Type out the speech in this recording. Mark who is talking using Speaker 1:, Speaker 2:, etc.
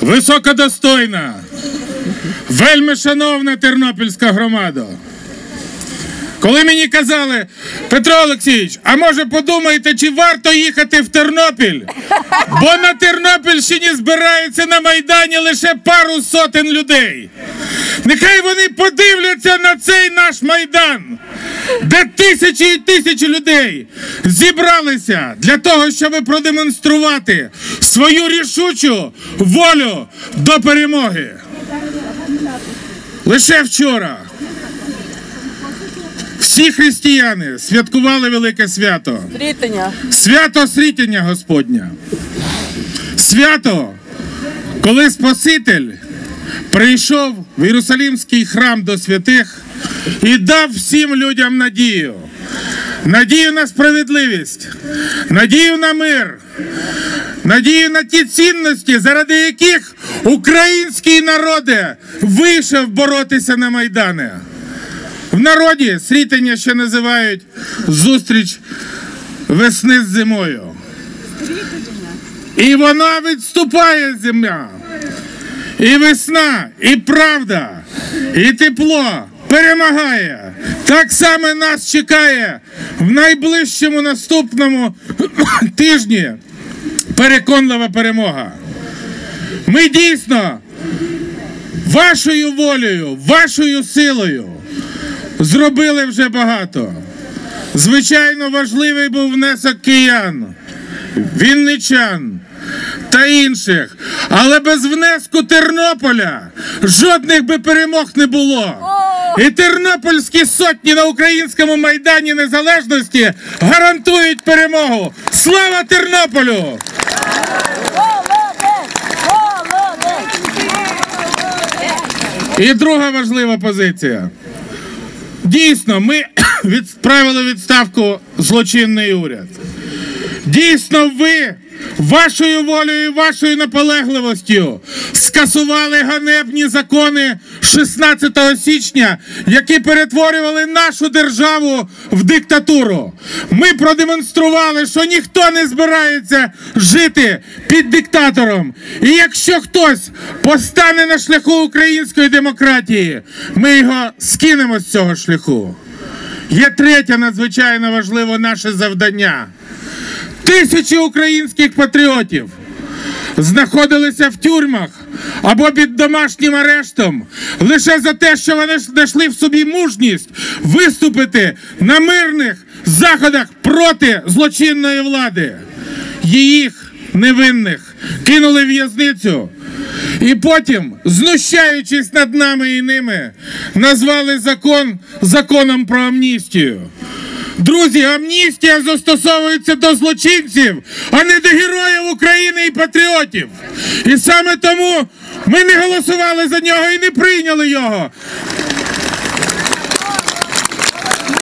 Speaker 1: Високодостойна, вельми шановна тернопільська громада. Коли мені казали, Петро Олексійович, а може подумаєте, чи варто їхати в Тернопіль? Бо на Тернопільщині збирається на Майдані лише пару сотень людей. Нехай вони подивляться на цей наш майдан, де тисячі і тисячі людей зібралися для того, щоб продемонструвати свою рішучу волю до перемоги. Лише вчора всі християни святкували велике свято. Свято Срітення Господня. Свято, коли Спаситель прийшов в Єрусалимський храм до святих і дав всім людям надію. Надію на справедливість, надію на мир, надію на ті цінності, заради яких український народе вийшов боротися на Майдани. В народі срітення ще називають зустріч весни з зимою. І вона відступає зима. І весна, і правда, і тепло перемагає. Так само нас чекає в найближчому наступному тижні переконлива перемога. Ми дійсно вашою волею, вашою силою зробили вже багато. Звичайно, важливий був внесок киян, вінничан та інших. Але без внеску Тернополя жодних би перемог не було. І тернопільські сотні на українському майдані незалежності гарантують перемогу. Слава Тернополю! І друга важлива позиція. Дійсно, ми відправили відставку злочинний уряд. Дійсно, ви вашою волею і вашою наполегливостю скасували ганебні закони 16 січня, які перетворювали нашу державу в диктатуру. Ми продемонстрували, що ніхто не збирається жити під диктатором. І якщо хтось постане на шляху української демократії, ми його скинемо з цього шляху. Є третє надзвичайно важливе наше завдання. Тисячі українських патріотів знаходилися в тюрмах або під домашнім арештом лише за те, що вони знайшли в собі мужність виступити на мирних заходах проти злочинної влади. Їх невинних кинули в в'язницю. І потім, знущаючись над нами і ними, назвали закон законом про амністію. Друзі, амністія застосовується до злочинців, а не до героїв України і патріотів. І саме тому ми не голосували за нього і не прийняли його.